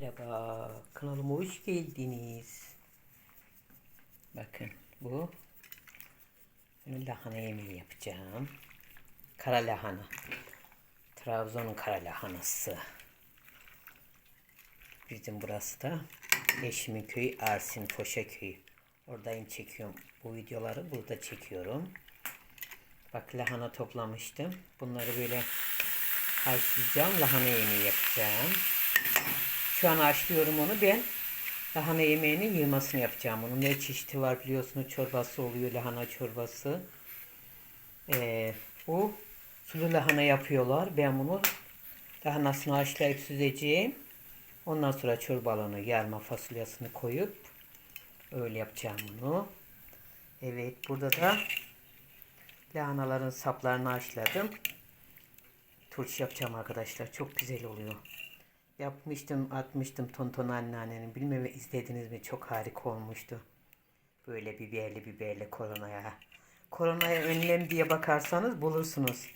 Merhaba, kanalıma hoş geldiniz. Bakın bu lahana yemeği yapacağım. Kara lahana. Trabzon'un kara lahanası. Bizim burası da eşimin köyü Arsin Foşa köyü. Oradayım çekiyorum. Bu videoları burada çekiyorum. Bak lahana toplamıştım. Bunları böyle haşlayacağım. Lahana yemeği yapacağım. Şu an haşlıyorum onu ben. Lahana yemeğinin yığmasını yapacağım. Onun ne çeşidi var biliyorsunuz. Çorbası oluyor. Lahana çorbası. Ee, bu sulu lahana yapıyorlar. Ben bunu lahanasını haşlayıp süzeceğim. Ondan sonra çorbalığını, yarma fasulyasını koyup öyle yapacağım bunu. Evet burada da lahanaların saplarını haşladım. Turş yapacağım arkadaşlar. Çok güzel oluyor. Yapmıştım, atmıştım Tonton anneannenin. Bilmem izlediniz mi? Çok harika olmuştu. Böyle biberli biberli koronaya. Koronaya önlem diye bakarsanız bulursunuz.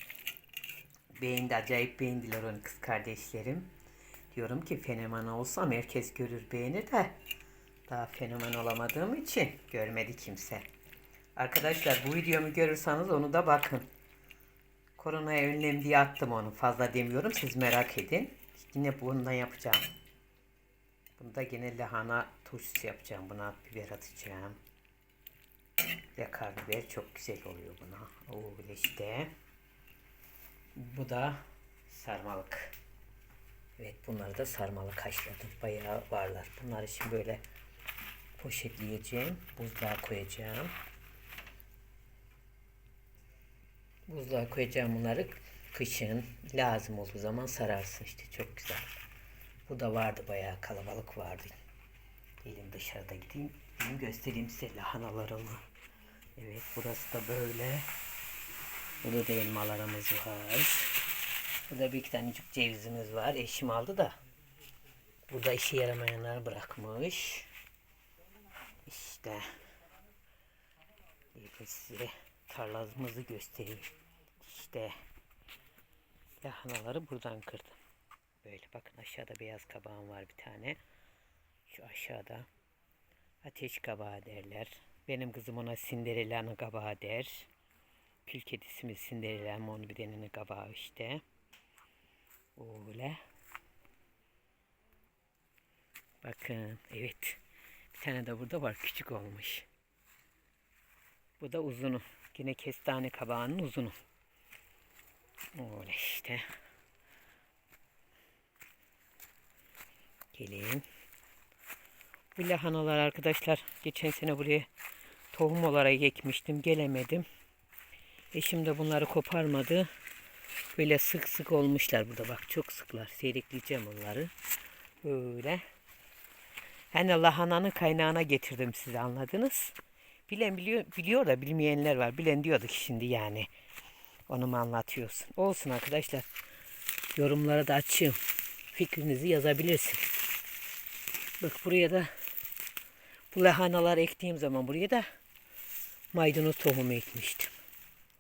Beğendi, acayip beğendiler onu kız kardeşlerim. Diyorum ki fenomen olsam herkes görür beğenir de daha fenomen olamadığım için görmedi kimse. Arkadaşlar bu videomu görürseniz onu da bakın. Koronaya önlem diye attım onu. Fazla demiyorum. Siz merak edin. Yine bundan yapacağım. Bunda yine lahana turşusu yapacağım. Buna biber atacağım. Ve karabiber çok güzel oluyor buna. Böyle işte. Bu da sarmalık. Evet bunları da sarmalık haşladım. Bayağı varlar. Bunları şimdi böyle poşetleyeceğim. Buzluğa koyacağım. Buzluğa koyacağım bunları. Kışın lazım olduğu zaman sararsın işte. Çok güzel. Bu da vardı bayağı kalabalık vardı. Gelin dışarıda gideyim. Gideyim göstereyim size lahanalarımı. Evet burası da böyle. Burada da elmalarımız var. Burada bir iki tanecik cevizimiz var. Eşim aldı da. Burada işe yaramayanlar bırakmış. İşte. Size tarlamızı göstereyim. İşte lahanaları buradan kırdım. Böyle bakın aşağıda beyaz kabağım var bir tane. Şu aşağıda ateş kabağı derler. Benim kızım ona sinderellanı kabağı der. Kül kedisi mi onu bir denene kabağı işte. Öyle. Bakın evet. Bir tane de burada var küçük olmuş. Bu da uzunu. Yine kestane kabağının uzunu. Öyle işte. Gelin. Bu lahanalar arkadaşlar geçen sene buraya tohum olarak ekmiştim. Gelemedim. Eşim de bunları koparmadı. Böyle sık sık olmuşlar burada bak çok sıklar. Seyrekleyeceğim onları. Böyle. Hani lahananın kaynağına getirdim size anladınız. Bilen biliyor, biliyor da bilmeyenler var. Bilen diyorduk şimdi yani. Onu mu anlatıyorsun? Olsun arkadaşlar. Yorumlara da açayım. Fikrinizi yazabilirsin. Bak buraya da bu lahanalar ektiğim zaman buraya da maydanoz tohumu ekmiştim.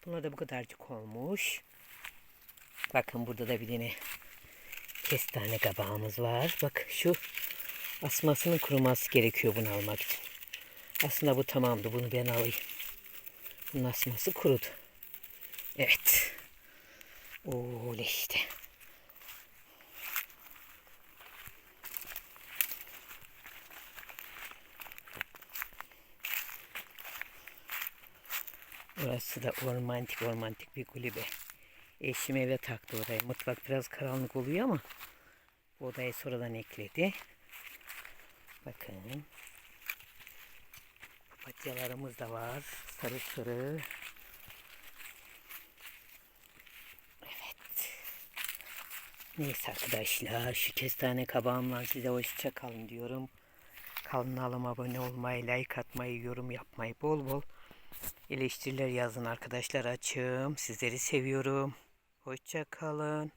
Bunlar da bu kadarcık olmuş. Bakın burada da bir tane kestane kabağımız var. Bak şu asmasının kuruması gerekiyor bunu almak için. Aslında bu tamamdı. Bunu ben alayım. Bunun asması kurudu. Evet. Öyle işte. Burası da ormantik ormantik bir kulübe. Eşim eve taktı orayı. Mutfak biraz karanlık oluyor ama bu odayı sonradan ekledi. Bakın. Papatyalarımız da var. Sarı sarı. Neyse arkadaşlar şu kestane kabağımla size hoşça kalın diyorum. Kanalıma abone olmayı, like atmayı, yorum yapmayı bol bol eleştiriler yazın arkadaşlar açığım. Sizleri seviyorum. Hoşça kalın.